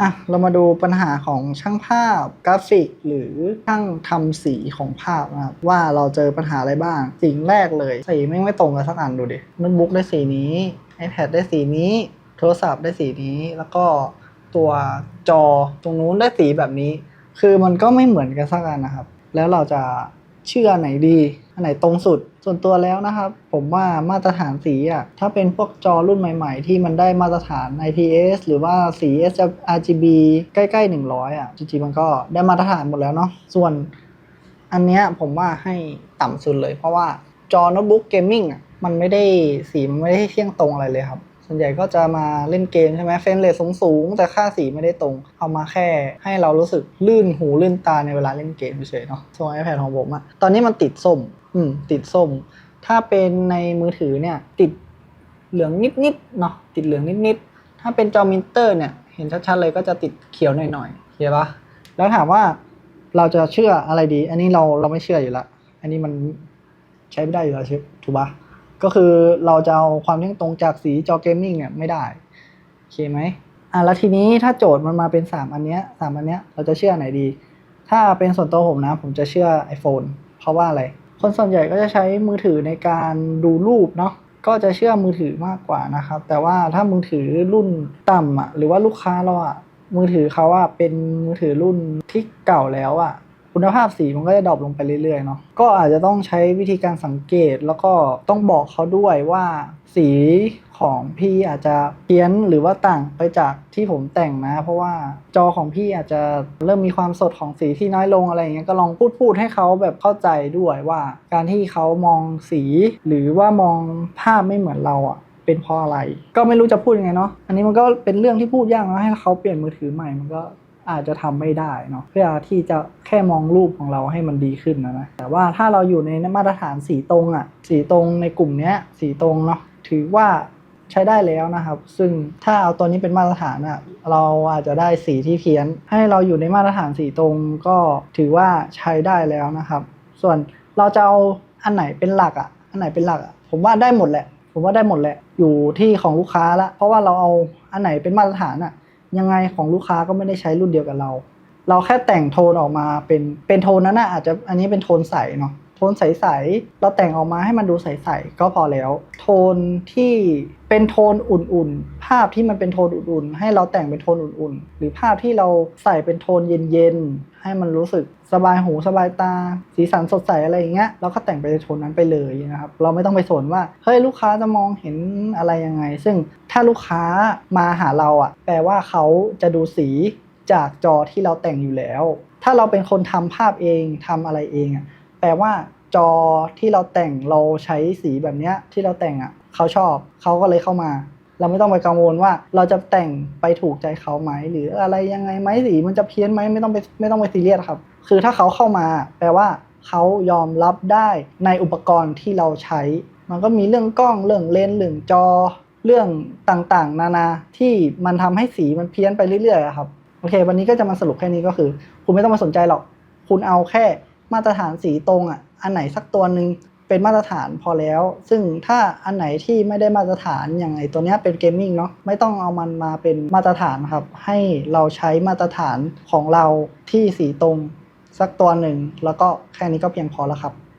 อะเรามาดูปัญหาของช่างภาพกราฟิก หรือช่างทำสีของภาพนะครับว่าเราเจอปัญหาอะไรบ้าง สิ่งแรกเลย สีแม่ไม่ตรงกันสักอันดูดิโน้ตบุ๊กได้สีนี้ iPad ได้สีนี้ โทรศัพท์ได้สีนี้ แล้วก็ตัวจอตรงนู้นได้สีแบบนี้ คือมันก็ไม่เหมือนกันสักอันนะครับ แล้วเราจะเชื่อไหนดี อันไหนตรงสุด ส่วนตัวแล้วนะครับผมว่ามาตรฐานสีอะถ้าเป็นพวกจอรุ่นใหม่ๆ ที่มันได้มาตรฐาน IPS หรือว่าสี RGB ใกล้ๆ 100 อะจริงๆมันก็ได้มาตรฐานหมดแล้วเนาะส่วนอันเนี้ยผมว่าให้ต่ำสุดเลย เพราะว่าจอโน้ตบุ๊กเกมมิ่งอะมันไม่ได้สีมันไม่ได้เที่ยงตรงอะไรเลยครับ ส่วนใหญ่ก็จะมาเล่นเกมใช่ไหมเฟรมเรทสูงๆ แต่ค่าสีไม่ได้ตรง เอามาแค่ให้เรารู้สึกลื่นหูลื่นตาในเวลาเล่นเกมเฉยๆเนาะส่วน iPad ของผมอะตอนนี้มันติดส้ม อืม ติดส้ม ถ้าเป็นในมือถือเนี่ย ติดเหลืองนิดๆเนาะติดเหลืองนิดๆถ้าเป็นจอมิเตอร์เนี่ย เห็นชัดๆเลยก็จะติดเขียวหน่อยๆเข้าปะแล้วถามว่าเราจะเชื่ออะไรดี อันนี้เราเราไม่เชื่ออยู่ละอันนี้มันใช้ไม่ได้อยู่แล้วใช่ถูกปะก็คือเราจะเอาความเที่ยงตรงจากสีจอเกมมิ่งเนี่ยไม่ได้โอเคไหมอะแล้วทีนี้ถ้าโจทย์มันมาเป็น 3 อันเนี้ยสามอันเนี้ยเราจะเชื่อไหนดี ถ้าเป็นส่วนตัวผมนะ ผมจะเชื่อ iPhone เพราะว่าอะไร คนส่วนใหญ่ก็จะใช้มือถือในการดูรูปเนาะก็จะเชื่อมือถือมากกว่านะครับ แต่ว่าถ้ามือถือรุ่นต่ำอะหรือว่าลูกค้าเราอะมือถือเขาอะเป็นมือถือรุ่นที่เก่าแล้วอะคุณภาพสีมันก็จะดรอปลงไปเรื่อยๆเนาะก็อาจจะต้องใช้วิธีการสังเกตแล้วก็ต้องบอกเขาด้วยว่าสี ของพี่อาจจะเพี้ยนหรือว่าต่างไปจากที่ผมแต่งนะ เพราะว่าจอของพี่อาจจะเริ่มมีความสดของสีที่น้อยลงอะไรอย่างเงี้ยก็ลองพูดพูดให้เขาแบบเข้าใจด้วยว่า การที่เขามองสีหรือว่ามองภาพไม่เหมือนเราอะเป็นเพราะอะไร ก็ไม่รู้จะพูดยังไงเนาะอันนี้มันก็เป็นเรื่องที่พูดยากนะให้เขาเปลี่ยนมือถือใหม่มันก็อาจจะทำไม่ได้เนาะเพื่อที่จะแค่มองรูปของเราให้มันดีขึ้นนะนะแต่ว่าถ้าเราอยู่ในมาตรฐานสีตรงอะ่ะสีตรงในกลุ่มเนี้ยสีตรงเนาะถือว่า ใช้ได้แล้วนะครับ ซึ่งถ้าเอาตัวนี้เป็นมาตรฐานอะ่ะเราอาจจะได้สีที่เพี้ยน ให้เราอยู่ในมาตรฐานสีตรงก็ถือว่าใช้ได้แล้วนะครับ ส่วนเราจะเอาอันไหนเป็นหลักอะ่ะอันไหนเป็นหลักอะ่ะผมว่าได้หมดแหละ ผมว่าได้หมดแหละ อยู่ที่ของลูกค้าละ เพราะว่าเราเอาอันไหนเป็นมาตรฐานอะ่ะยังไงของลูกค้าก็ไม่ได้ใช้รุ่นเดียวกับเรา เราแค่แต่งโทนออกมาเป็นเป็นโทนนั้นนะอาจจะอันนี้เป็นโทนใสเนาะ โทนใสๆเราแต่งออกมาให้มันดูใสๆก็พอแล้ว โทนที่เป็นโทนอุ่นๆ ภาพที่มันเป็นโทนอุ่นๆ ให้เราแต่งเป็นโทนอุ่นๆ หรือภาพที่เราใส่เป็นโทนเย็นๆ ให้มันรู้สึกสบายหูสบายตา สีสันสดใสอะไรอย่างเงี้ยเราก็แต่งไปในโทนนั้นไปเลยนะครับ เราไม่ต้องไปสนว่าเฮ้ยลูกค้าจะมองเห็นอะไรยังไง ซึ่งถ้าลูกค้ามาหาเราอะ แปลว่าเขาจะดูสีจากจอที่เราแต่งอยู่แล้ว ถ้าเราเป็นคนทำภาพเองทำอะไรเองอะ แปลว่าจอที่เราแต่งเราใช้สีแบบเนี้ยที่เราแต่งอะเขาชอบเขาก็เลยเข้ามา เราไม่ต้องไปกังวลว่าเราจะแต่งไปถูกใจเขาไหมหรืออะไรยังไงไหมสีมันจะเพี้ยนไหมไม่ต้องไปไม่ต้องไปซีเรียสครับ คือถ้าเขาเข้ามา แปลว่าเขายอมรับได้ในอุปกรณ์ที่เราใช้ มันก็มีเรื่องกล้องเรื่องเลนส์เรื่องจอเรื่องต่างๆ นานาที่มันทำให้สีมันเพี้ยนไปเรื่อยๆครับโอเค วันนี้ก็จะมาสรุปแค่นี้ก็คือ คุณไม่ต้องมาสนใจหรอก คุณเอาแค่ มาตรฐานสีตรงอะอันไหนสักตัวหนึ่งเป็นมาตรฐานพอแล้ว ซึ่งถ้าอันไหนที่ไม่ได้มาตรฐานอย่างไอตัวเนี้ยเป็นเกมมิ่งเนาะไม่ต้องเอามันมาเป็นมาตรฐานครับ ให้เราใช้มาตรฐานของเราที่สีตรง สักตัวหนึ่ง แล้วก็แค่นี้ก็เพียงพอแล้วครับ